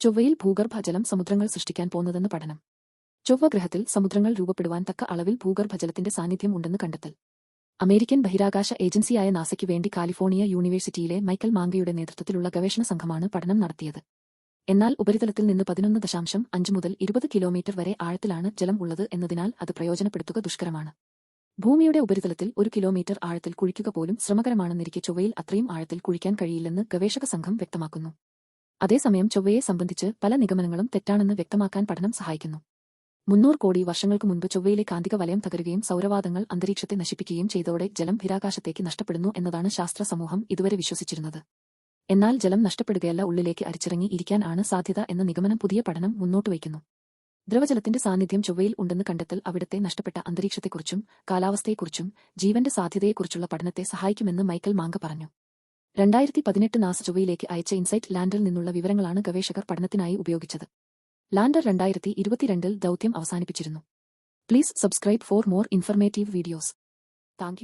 ചൊവ്വയിൽ ഭൂഗർഭജലം സമുദ്രങ്ങൾ സൃഷ്ടിക്കാൻ പോന്നതെന്ന് പഠനം. ചൊവ്വ ഗ്രഹത്തിൽ സമുദ്രങ്ങൾ രൂപപ്പെടുവാൻ തക്ക അളവിൽ ഭൂഗർഭജലത്തിന്റെ സാന്നിധ്യം ഉണ്ടെന്ന് കണ്ടെത്തൽ. അമേരിക്കൻ ബഹിരാകാശ ഏജൻസിയായ നാസയ്ക്ക് വേണ്ടി കാലിഫോർണിയ യൂണിവേഴ്സിറ്റിയിലെ മൈക്കൽ മാങ്കയുടെ നേതൃത്വത്തിലുള്ള ഗവേഷണ സംഘമാണ് പഠനം നടത്തിയത്. എന്നാൽ ഉപരിതലത്തിൽ നിന്ന് പതിനൊന്ന് ദശാംശം അഞ്ച് മുതൽ ഇരുപത് കിലോമീറ്റർ വരെ ആഴത്തിലാണ് ജലം ഉള്ളത് എന്നതിനാൽ അത് പ്രയോജനപ്പെടുത്തുക ദുഷ്കരമാണ്. ഭൂമിയുടെ ഉപരിതലത്തിൽ ഒരു കിലോമീറ്റർ ആഴത്തിൽ കുഴിക്കുക പോലും ശ്രമകരമാണെന്നിരിക്കെ ചൊവ്വയിൽ അത്രയും ആഴത്തിൽ കുഴിക്കാൻ കഴിയില്ലെന്ന് ഗവേഷക സംഘം വ്യക്തമാക്കുന്നു. അതേസമയം ചൊവ്വയെ സംബന്ധിച്ച് പല നിഗമനങ്ങളും തെറ്റാണെന്ന് വ്യക്തമാക്കാൻ പഠനം സഹായിക്കുന്നു. മുന്നൂറ് കോടി വർഷങ്ങൾക്ക് മുൻപ് ചൊവ്വയിലെ കാന്തിക വലയം തകരുകയും സൗരവാദങ്ങൾ അന്തരീക്ഷത്തെ നശിപ്പിക്കുകയും ചെയ്തതോടെ ജലം ബഹിരാകാശത്തേക്ക് നഷ്ടപ്പെടുന്നു എന്നതാണ് ശാസ്ത്ര സമൂഹം ഇതുവരെ വിശ്വസിച്ചിരുന്നത്. എന്നാൽ ജലം നഷ്ടപ്പെടുകയല്ല ഉള്ളിലേക്ക് അരിച്ചിറങ്ങി ഇരിക്കാൻ ആണ് സാധ്യത എന്ന നിഗമനം പുതിയ പഠനം മുന്നോട്ട് വയ്ക്കുന്നു. ദ്രവജലത്തിന്റെ സാന്നിധ്യം ചൊവ്വയിൽ ഉണ്ടെന്ന് കണ്ടെത്തൽ അവിടത്തെ നഷ്ടപ്പെട്ട അന്തരീക്ഷത്തെക്കുറിച്ചും കാലാവസ്ഥയെക്കുറിച്ചും ജീവന്റെ സാധ്യതയെക്കുറിച്ചുള്ള പഠനത്തെ സഹായിക്കുമെന്ന് മൈക്കൽ മാങ്ക പറഞ്ഞു. രണ്ടായിരത്തി പതിനെട്ട് നാസ ചൊവ്വയിലേക്ക് അയച്ച ഇൻസൈറ്റ് ലാൻഡറിൽ നിന്നുള്ള വിവരങ്ങളാണ് ഗവേഷകർ പഠനത്തിനായി ഉപയോഗിച്ചത്. ലാൻഡർ രണ്ടായിരത്തി ഇരുപത്തിരണ്ടിൽ ദൌത്യം അവസാനിപ്പിച്ചിരുന്നു. Please subscribe for more informative videos. Thank